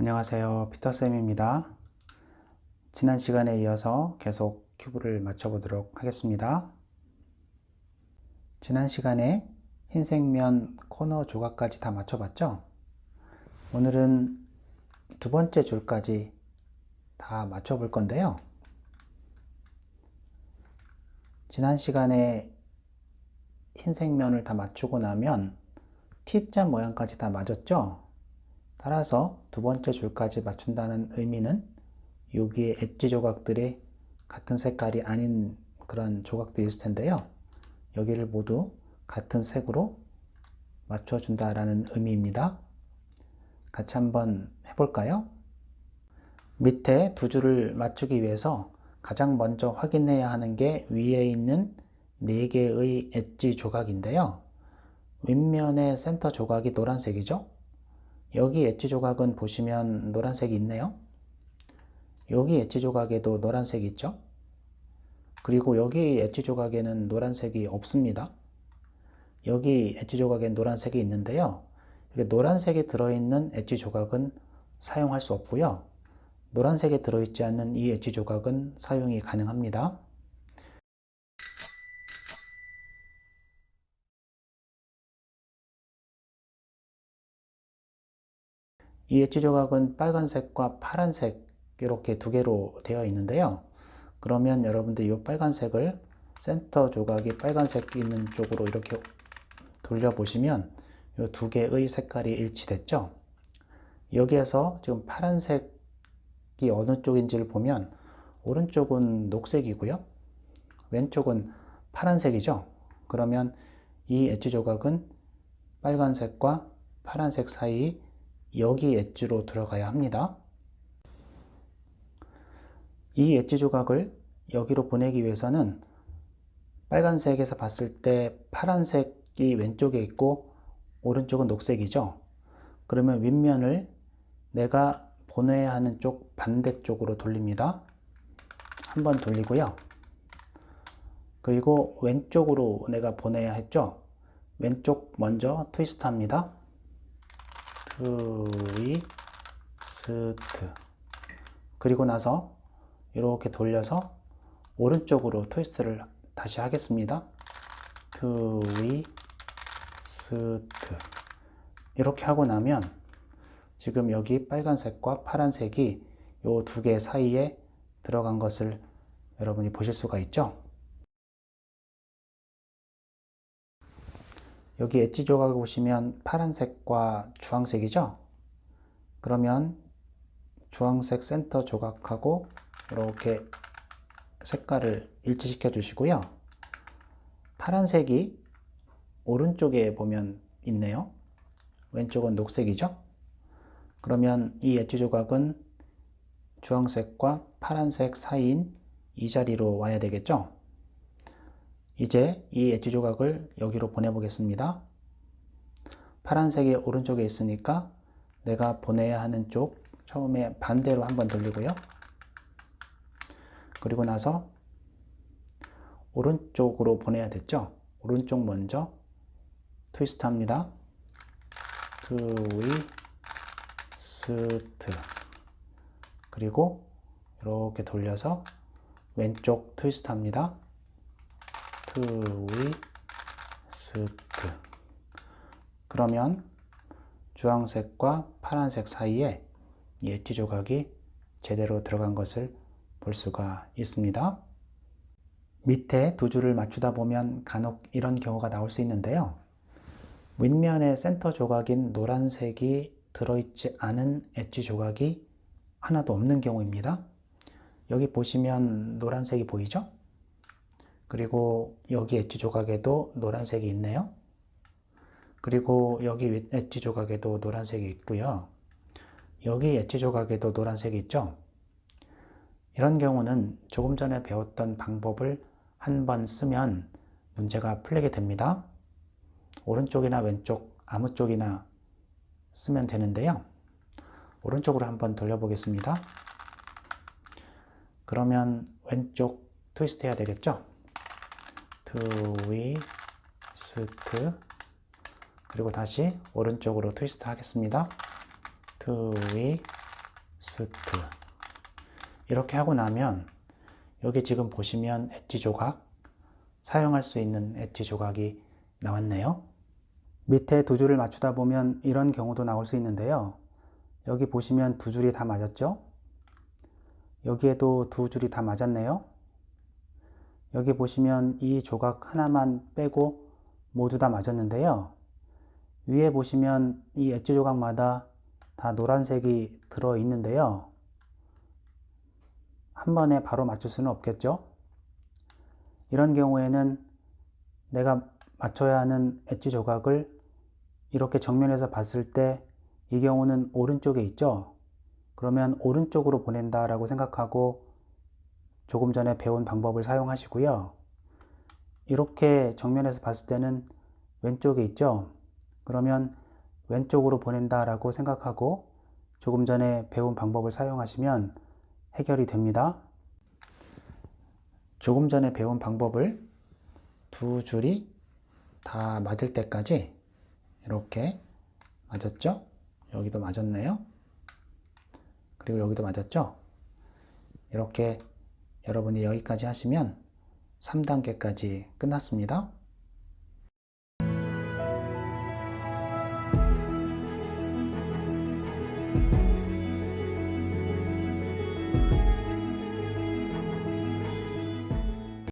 안녕하세요. 피터쌤입니다. 지난 시간에 이어서 계속 큐브를 맞춰보도록 하겠습니다. 지난 시간에 흰색면 코너 조각까지 다 맞춰봤죠? 오늘은 두 번째 줄까지 다 맞춰볼 건데요. 지난 시간에 흰색면을 다 맞추고 나면 T자 모양까지 다 맞았죠? 따라서 두 번째 줄까지 맞춘다는 의미는 여기에 엣지 조각들이 같은 색깔이 아닌 그런 조각들이 있을 텐데요. 여기를 모두 같은 색으로 맞춰준다라는 의미입니다. 같이 한번 해볼까요? 밑에 두 줄을 맞추기 위해서 가장 먼저 확인해야 하는 게 위에 있는 4개의 엣지 조각인데요. 윗면의 센터 조각이 노란색이죠? 여기 엣지 조각은 보시면 노란색이 있네요. 여기 엣지 조각에도 노란색이 있죠? 그리고 여기 엣지 조각에는 노란색이 없습니다. 여기 엣지 조각엔 노란색이 있는데요. 노란색이 들어있는 엣지 조각은 사용할 수 없고요. 노란색에 들어있지 않는 이 엣지 조각은 사용이 가능합니다. 이 엣지 조각은 빨간색과 파란색 이렇게 두 개로 되어 있는데요. 그러면 여러분들 이 빨간색을 센터 조각이 빨간색 있는 쪽으로 이렇게 돌려보시면 이 두 개의 색깔이 일치됐죠. 여기에서 지금 파란색이 어느 쪽인지를 보면 오른쪽은 녹색이고요. 왼쪽은 파란색이죠. 그러면 이 엣지 조각은 빨간색과 파란색 사이 여기 엣지로 들어가야 합니다. 이 엣지 조각을 여기로 보내기 위해서는 빨간색에서 봤을 때 파란색이 왼쪽에 있고 오른쪽은 녹색이죠. 그러면 윗면을 내가 보내야 하는 쪽 반대쪽으로 돌립니다. 한번 돌리고요. 그리고 왼쪽으로 내가 보내야 했죠. 왼쪽 먼저 트위스트 합니다. 트위스트 그리고 나서 이렇게 돌려서 오른쪽으로 트위스트를 다시 하겠습니다. 트위스트 이렇게 하고 나면 지금 여기 빨간색과 파란색이 이 두 개 사이에 들어간 것을 여러분이 보실 수가 있죠. 여기 엣지 조각을 보시면 파란색과 주황색이죠. 그러면 주황색 센터 조각하고 이렇게 색깔을 일치시켜 주시고요. 파란색이 오른쪽에 보면 있네요. 왼쪽은 녹색이죠. 그러면 이 엣지 조각은 주황색과 파란색 사이인 이 자리로 와야 되겠죠. 이제 이 엣지 조각을 여기로 보내보겠습니다. 파란색이 오른쪽에 있으니까 내가 보내야 하는 쪽 처음에 반대로 한번 돌리고요. 그리고 나서 오른쪽으로 보내야 됐죠. 오른쪽 먼저 트위스트 합니다. 트위스트 그리고 이렇게 돌려서 왼쪽 트위스트 합니다. 트위스트 그러면 주황색과 파란색 사이에 이 엣지 조각이 제대로 들어간 것을 볼 수가 있습니다. 밑에 두 줄을 맞추다 보면 간혹 이런 경우가 나올 수 있는데요. 윗면에 센터 조각인 노란색이 들어있지 않은 엣지 조각이 하나도 없는 경우입니다. 여기 보시면 노란색이 보이죠? 그리고 여기 엣지 조각에도 노란색이 있네요. 그리고 여기 엣지 조각에도 노란색이 있고요. 여기 엣지 조각에도 노란색이 있죠. 이런 경우는 조금 전에 배웠던 방법을 한 번 쓰면 문제가 풀리게 됩니다. 오른쪽이나 왼쪽 아무 쪽이나 쓰면 되는데요. 오른쪽으로 한번 돌려보겠습니다. 그러면 왼쪽 트위스트 해야 되겠죠? 트위스트 그리고 다시 오른쪽으로 트위스트 하겠습니다. 트위스트 스트 이렇게 하고 나면 여기 지금 보시면 엣지 조각 사용할 수 있는 엣지 조각이 나왔네요. 밑에 두 줄을 맞추다 보면 이런 경우도 나올 수 있는데요. 여기 보시면 두 줄이 다 맞았죠? 여기에도 두 줄이 다 맞았네요. 여기 보시면 이 조각 하나만 빼고 모두 다 맞았는데요. 위에 보시면 이 엣지 조각마다 다 노란색이 들어 있는데요. 한 번에 바로 맞출 수는 없겠죠? 이런 경우에는 내가 맞춰야 하는 엣지 조각을 이렇게 정면에서 봤을 때 이 경우는 오른쪽에 있죠? 그러면 오른쪽으로 보낸다 라고 생각하고 조금 전에 배운 방법을 사용하시고요. 이렇게 정면에서 봤을 때는 왼쪽에 있죠? 그러면 왼쪽으로 보낸다 라고 생각하고 조금 전에 배운 방법을 사용하시면 해결이 됩니다. 조금 전에 배운 방법을 두 줄이 다 맞을 때까지 이렇게 맞았죠? 여기도 맞았네요. 그리고 여기도 맞았죠? 이렇게 여러분이 여기까지 하시면 3단계까지 끝났습니다.